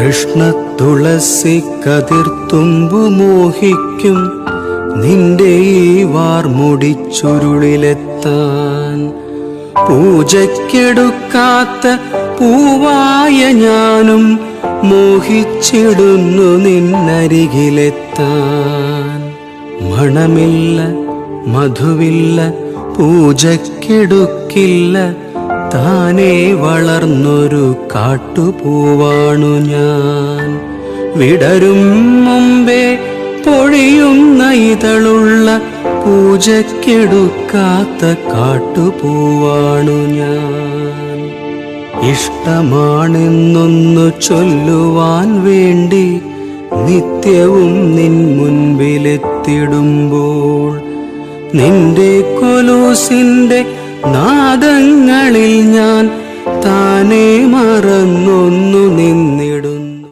കൃഷ്ണ തുളസി കതിർത്തുമ്പു മോഹിക്കും. നിന്റെ ഈ വാർമുടിച്ചുരുളിലെത്താൻ പൂജയ്ക്കെടുക്കാത്ത പൂവായ ഞാനും മോഹിച്ചിടുന്നു നിന്നരികിലെത്താൻ. മണമില്ല മധുവില്ല പൂജയ്ക്കെടുക്കില്ല താനേ വളർന്നൊരു കാട്ടുപൂവാണു ഞാൻ. വിടരും മുമ്പേ പൊഴിയുന്ന ഇതളുള്ള പൂജക്കെടുക്കാത്ത കാട്ടുപൂവാണു ഞാൻ. ഇഷ്ടമാണെന്നൊന്നു ചൊല്ലുവാൻ വേണ്ടി നിത്യവും നിൻ മുൻപിലെത്തിടുമ്പോൾ നിന്റെ കൊലൂസിന്റെ നാദങ്ങളിൽ ഞാൻ താനേ മറന്നൊന്നു. നിൻ